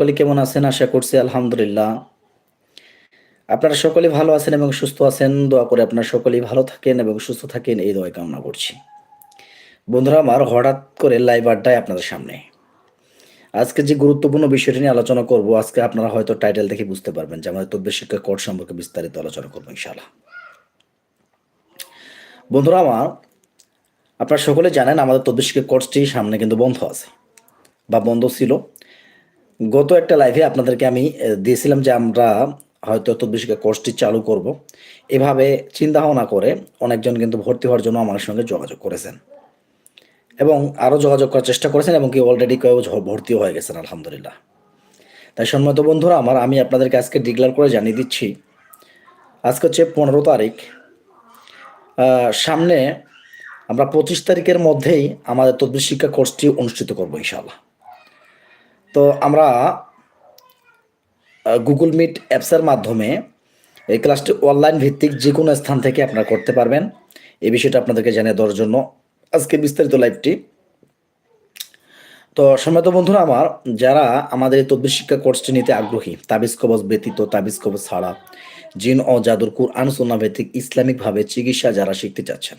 সকলে কেমন আছেন? আশা করছি আলহামদুলিল্লাহ। আপনারা সকলে ভালো আছেন এবং সুস্থ আছেন। দোয়া করে আপনারা সকলেই ভালো থাকেন এবং সুস্থ থাকেন। এই দোয়া কামনা করছি। বন্ধুরা, আমার হঠাৎ করে লাইভ আড্ডায় আপনাদের সামনে। আজকে যে গুরুত্বপূর্ণ বিষয়টি নিয়ে আলোচনা করব, আজকে আপনারা হয়তো টাইটেল দেখে বুঝতে পারবেন যে আমাদের তদ্বির শিক্ষা কোর্স সম্পর্কে বিস্তারিত আলোচনা করব ইনশাআল্লাহ। বন্ধুরা, আমার আপনারা সকলে জানেন আমাদের শিক্ষা কোর্সটি সামনে কিন্তু বন্ধ আছে বা বন্ধ ছিল। গত একটা লাইভে আপনাদেরকে আমি দিয়েছিলাম যে আমরা হয়তো তদ্বিশিকা কোর্সটি চালু করব। এভাবে চিন্তা ভাবনা করে অনেকজন কিন্তু ভর্তি হওয়ার জন্য আমার সঙ্গে যোগাযোগ করেছেন। এবং আরও যোগাযোগ করার চেষ্টা করেছেন এবং কি অলরেডি কেউ ভর্তিও হয়ে গেছেন, আলহামদুলিল্লাহ। তাই সম্মত বন্ধুরা, আমার, আমি আপনাদেরকে আজকে ডিক্লেয়ার করে জানিয়ে দিচ্ছি, আজকে হচ্ছে পনেরো তারিখ। সামনে আমরা পঁচিশ তারিখের মধ্যেই আমাদের তদ্বির শিক্ষা কোর্সটি অনুষ্ঠিত করব ইনশাআল্লাহ। তো আমরা গুগল মিট অ্যাপসের মাধ্যমে এই ক্লাসটি অনলাইন ভিত্তিক যে কোনো স্থান থেকে আপনারা করতে পারবেন। এই বিষয়টা আপনাদেরকে জানিয়ে দেওয়ার জন্য আজকে বিস্তারিত লাইভটি তো সম্মানিত বন্ধুরা আমার, যারা আমাদের এই তদ্বির শিক্ষা কোর্সটি নিতে আগ্রহী, তাবিজ কবজ ব্যতীত তাবিজ কবজ ছাড়া জিন ও জাদুর কুরআন সুন্নাহ ভিত্তিক ইসলামিকভাবে চিকিৎসা যারা শিখতে চাচ্ছেন,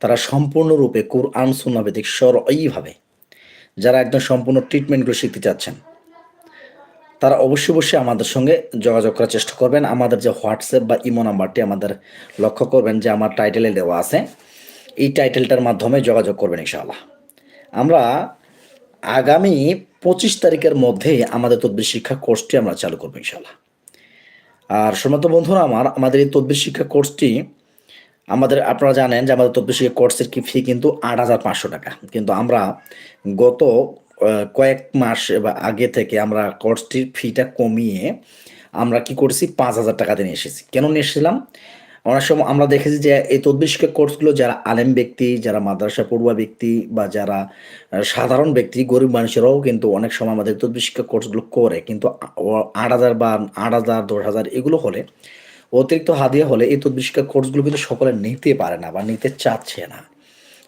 তারা সম্পূর্ণরূপে কুরআন সুন্নাহ ভিত্তিক সরইভাবে যারা একদম সম্পূর্ণ ট্রিটমেন্টগুলো শিখতে চাচ্ছেন। তারা অবশ্যই অবশ্যই আমাদের সঙ্গে যোগাযোগ করার চেষ্টা করবেন। আমাদের যে হোয়াটসঅ্যাপ বা ইমো নাম্বারটি আমাদের লক্ষ্য করবেন যে আমার টাইটেলে দেওয়া আছে। এই টাইটেলটার মাধ্যমে যোগাযোগ করবেন ইনশাআল্লাহ। আমরা আগামী পঁচিশ তারিখের মধ্যেই আমাদের তদ্বির শিক্ষা কোর্সটি আমরা চালু করব ইনশাআল্লাহ। আর সমস্ত বন্ধুরা আমার, আমাদের এই তদ্বির শিক্ষা কোর্সটি আমাদের, আপনারা জানেন যে আমাদের তদ্বির কোর্সের কি ফি কিন্তু আট হাজার পাঁচশো টাকা। কিন্তু আমরা গত কয়েক মাস বা আগে থেকে আমরা কোর্সটির ফিটা কমিয়ে আমরা কি করছি? পাঁচ হাজার টাকাতে নিয়ে এসেছি। কেন নিয়ে এসেছিলাম? অনেক সময় আমরা দেখেছি যে এই তদ্বির কোর্সগুলো যারা আলেম ব্যক্তি, যারা মাদ্রাসা পড়ুয়া ব্যক্তি বা যারা সাধারণ ব্যক্তি, গরিব মানুষেরাও কিন্তু অনেক সময় আমাদের তদ্বির কোর্সগুলো করে। কিন্তু আট হাজার বা আট হাজার, দশ হাজার এগুলো হলে অতিরিক্ত হাদিয়া হলে এই তদ্বির শিক্ষা কোর্সগুলো কিন্তু সকলে নিতে পারে না বা নিতে চাচ্ছে না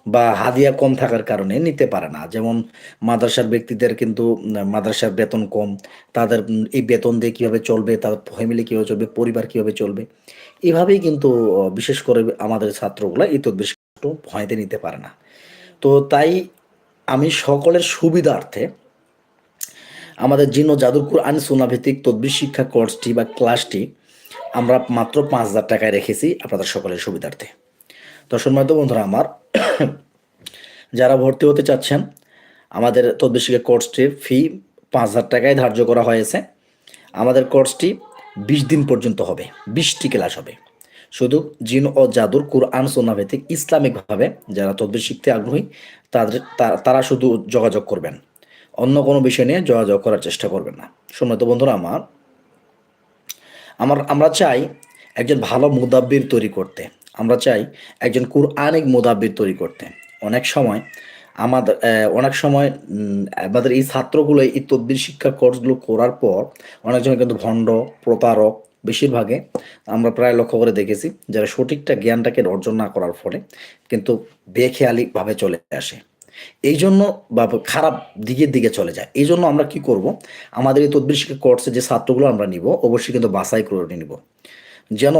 বা হাদিয়া কম থাকার কারণে নিতে পারে না। যেমন মাদ্রাসার ব্যক্তিদের কিন্তু মাদ্রাসার বেতন কম, তাদের এই বেতন দিয়ে কীভাবে চলবে তাদের ফ্যামিলি কীভাবে চলবে, পরিবার কীভাবে চলবে, এভাবেই কিন্তু বিশেষ করে আমাদের ছাত্রগুলো এই একটু ভয়তে নিতে পারে না। তো তাই আমি সকলের সুবিধার্থে আমাদের জিন ও জাদুরকুর আইন সুনাভিত্তিক তদ্বির শিক্ষা কোর্সটি বা ক্লাসটি আমরা মাত্র পাঁচ হাজার টাকায় রেখেছি আপনাদের সকলের সুবিধার্থে। তো সম্মানিত বন্ধুরা, আমার যারা ভর্তি হতে চাচ্ছেন, আমাদের তদ্বির শিক্ষা কোর্সটির ফি পাঁচ হাজার টাকায় ধার্য করা হয়েছে। আমাদের কোর্সটি বিশ দিন পর্যন্ত হবে, বিশটি ক্লাস হবে। শুধু জিন ও জাদুর কুরআন সোনাভিত্তিক ইসলামিকভাবে যারা তদ্বির শিখতে আগ্রহী, তাদের তারা শুধু যোগাযোগ করবেন। অন্য কোনো বিষয় নিয়ে যোগাযোগ করার চেষ্টা করবেন না। সম্মানিত বন্ধুরা, আমার আমার, আমরা চাই একজন ভালো মুদাব্বির তৈরি করতে। আমরা চাই একজন কুরআনিক মুদাব্বির তৈরি করতে। অনেক সময় আমাদের অনেক সময় আমাদের এই ছাত্রগুলো এই তদ্বির শিক্ষা কোর্সগুলো করার পর অনেকজন কিন্তু ভণ্ড, প্রতারক বেশিরভাগে আমরা প্রায় লক্ষ্য করে দেখেছি, যারা সঠিকটা জ্ঞানটাকে অর্জন না করার ফলে কিন্তু বেখেয়ালিভাবে চলে আসে। এই জন্য বা খারাপ দিকের দিকে চলে যায়। এই জন্য আমরা কি করব? আমাদের এই তদ্বির শিক্ষা কোর্সে যে ছাত্রগুলো আমরা নিব, অবশ্যই কিন্তু বাছাই করে নিব। যেন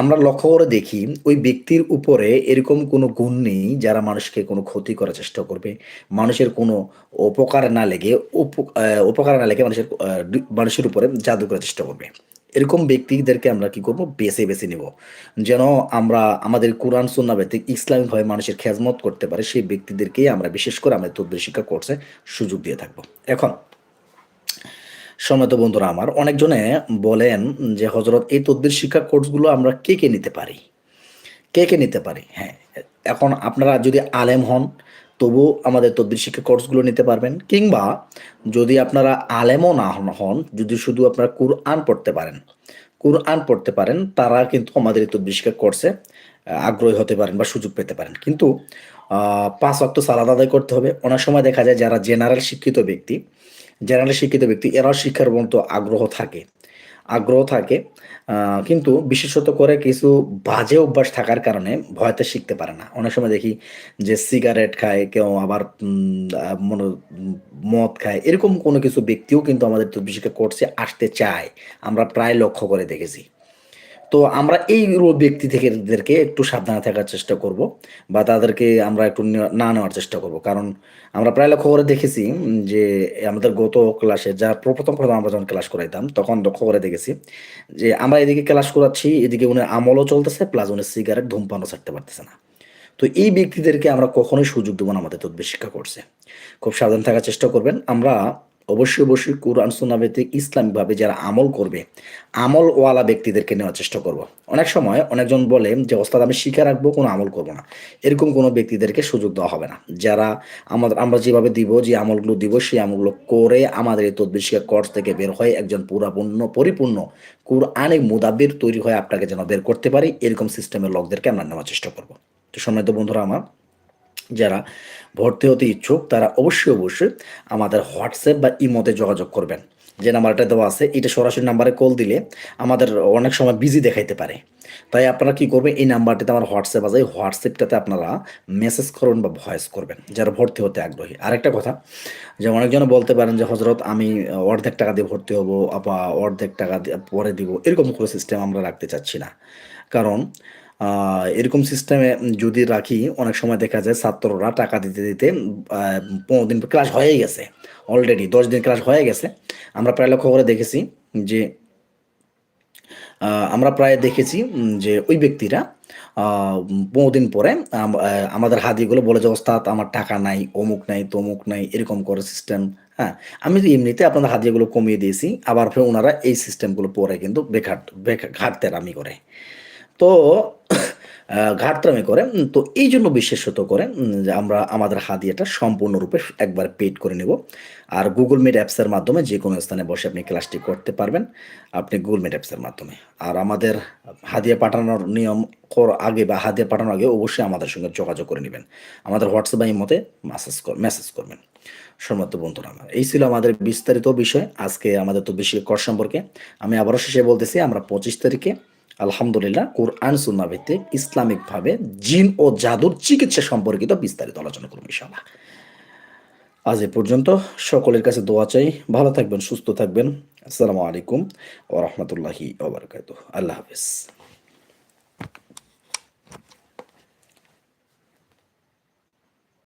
আমরা লক্ষ্য করে দেখি, ওই ব্যক্তির উপরে এরকম কোনো গুণ নেই যারা মানুষকে কোনো ক্ষতি করার চেষ্টা করবে। মানুষের কোনো উপকার না লেগে উপকার না লেগে মানুষের মানুষের উপরে জাদু করার চেষ্টা করবে। এরকম ব্যক্তিদেরকে আমরা কি করব? বেছে বেছে নিব। যেন আমরা আমাদের কোরআন, সুন্না ভিত্তিক ইসলামিকভাবে মানুষের খেজমত করতে পারে, সেই ব্যক্তিদেরকেই আমরা বিশেষ করে আমাদের তদ্বির শিক্ষা কোর্সে সুযোগ দিয়ে থাকব। এখন, সম্মানিত বন্ধুরা আমার, অনেকজনে বলেন যে হজরত এই তদ্বির শিক্ষা কোর্সগুলো আমরা কে কে নিতে পারি? কে কে নিতে পারি? হ্যাঁ এখন আপনারা যদি আলেম হন তবু আমাদের তদ্বির শিক্ষা কোর্সগুলো নিতে পারবেন। কিংবা যদি আপনারা আলেমও না হন যদি শুধু আপনারা কুরআন পড়তে পারেন, কুরআন পড়তে পারেন, তারা কিন্তু আমাদের এই তদ্বির শিক্ষা কোর্সে আগ্রহী হতে পারেন বা সুযোগ পেতে পারেন। কিন্তু পাঁচ অক্ট সালাদ আদায় করতে হবে। অনেক সময় দেখা যায় যারা জেনারেল শিক্ষিত ব্যক্তি জেনারেল শিক্ষিত ব্যক্তি, এরাও শিক্ষার মতো আগ্রহ থাকে। আগ্রহ থাকে কিন্তু বিশেষত করে কিছু বাজে অভ্যাস থাকার কারণে ভয়তে শিখতে পারে না। অনেক সময় দেখি যে সিগারেট খায়, কেউ আবার মনে মদ খায়, এরকম কোনো কিছু ব্যক্তিও কিন্তু আমাদের বিশেষ করছে আসতে চায়। আমরা প্রায় লক্ষ্য করে দেখেছি। তো আমরা এই ব্যক্তি থেকে এদেরকে একটু সাবধানে থাকার চেষ্টা করব বা তাদেরকে আমরা একটু না নেওয়ার চেষ্টা করব। কারণ আমরা প্রায় লক্ষ্য করে দেখেছি যে আমাদের গত ক্লাসে যা প্রথম প্রথম আমরা যখন ক্লাস করাইতাম, তখন লক্ষ্য করে দেখেছি যে আমরা এদিকে ক্লাস করাচ্ছি, এদিকে উনি আমলও চলতেছে, প্লাস উনি সিগারেট, ধূমপানও ছাড়তে পারতেছে না। তো এই ব্যক্তিদেরকে আমরা কখনোই সুযোগ দেবো না আমাদের তদ্বির শিক্ষা করছে। খুব সাবধান থাকার চেষ্টা করবেন। আমরা অবশ্যই অবশ্যই কোরআন সুন্নাভিত্তিক ইসলামিকভাবে যারা আমল করবে, আমলওয়ালা ব্যক্তিদেরকে নেওয়ার চেষ্টা করব। অনেক সময় অনেকজন বলে যে, ওস্তাদ, আমি শিখে রাখব, কোনো আমল করব না। এরকম কোনো ব্যক্তিদেরকে সুযোগ দেওয়া হবে না। যারা আমাদের, আমরা যেভাবে দিব, যে আমলগুলো দিব, সেই আমলগুলো করে আমাদের এই তদ্বির শিক্ষা কোর্স থেকে বের হয়ে একজন পুরাপূর্ণ, পরিপূর্ণ কোরআনিক মুদাবির তৈরি হয়ে আপনাকে যেন বের করতে পারি, এরকম সিস্টেমের লোকদেরকে আমরা নেওয়ার চেষ্টা করব। তো সময় তো বন্ধুরা আমার যারা ভর্তি হতে ইচ্ছুক, তারা অবশ্যই অবশ্যই আমাদের হোয়াটসঅ্যাপ বা ইমোতে যোগাযোগ করবেন। যে নাম্বারটা দেওয়া আছে, এটা সরাসরি নাম্বারে কল দিলে আমাদের অনেক সময় বিজি দেখাইতে পারে। তাই আপনারা কি করবেন, এই নাম্বারটিতে আমার হোয়াটসঅ্যাপ আছে, এই হোয়াটসঅ্যাপটাতে আপনারা মেসেজ করবেন বা ভয়েস করবেন, যারা ভর্তি হতে আগ্রহী। আরেকটা কথা, যে অনেকজন বলতে পারেন যে হজরত আমি অর্ধেক টাকা দিয়ে ভর্তি হব বা অর্ধেক টাকা পরে দিব। এরকম কোনো সিস্টেম আমরা রাখতে চাচ্ছি না। কারণ এরকম সিস্টেমে যদি রাখি, অনেক সময় দেখা যায় ছাত্ররা টাকা দিতে দিতে পনেরো দিন ক্লাস হয়ে গেছে। অলরেডি দশ দিন ক্লাস হয়ে গেছে। আমরা প্রায় লক্ষ্য করে দেখেছি যে আমরা প্রায় দেখেছি যে ওই ব্যক্তিরা পনেরো দিন পরে আমাদের হাদিগুলো বলে যে, ওস্তাদ, আমার টাকা নাই, অমুক নাই, তমুক নাই, এরকম করে সিস্টেম হ্যাঁ। আমি তো এমনিতে আপনাদের হাদিয়াগুলো কমিয়ে দিয়েছি, আবার ফের ওনারা এই সিস্টেমগুলো পরে কিন্তু বেকার বেকার ঘাটতেরামি করে। তো ঘাটতামি করে তো এই জন্য বিশেষত করে যে আমরা আমাদের হাদিয়াটা সম্পূর্ণরূপে একবার পেড করে নেব। আর গুগল মিট অ্যাপসের মাধ্যমে যে কোনো স্থানে বসে আপনি ক্লাসটি করতে পারবেন, আপনি গুগল মিট অ্যাপসের মাধ্যমে। আর আমাদের হাদিয়া পাঠানোর নিয়ম আগে বা হাদিয়া পাঠানোর আগে অবশ্যই আমাদের সঙ্গে যোগাযোগ করে নেবেন। আমাদের হোয়াটসঅ্যাপ বা মতে মেসেজ মেসেজ করবেন। সম্মত বন্ধুরা আমার, এই ছিল আমাদের বিস্তারিত বিষয়। আজকে আমাদের তো বেশি কর সম্পর্কে আমি আবারও শেষে বলতেছি, আমরা পঁচিশ তারিখে আলহামদুলিল্লাহ, কোরআন সুন্না ভিত্তিক ইসলামিকভাবে জিন ও জাদুর চিকিৎসা সম্পর্কিত বিস্তারিত আলোচনা করব ইনশাআল্লাহ। আজ এ পর্যন্ত সকলের কাছে দোয়া চাই, ভালো থাকবেন, সুস্থ থাকবেন। আসসালামু আলাইকুম ও রহমতুল্লাহি আল্লাহ হাফিজ।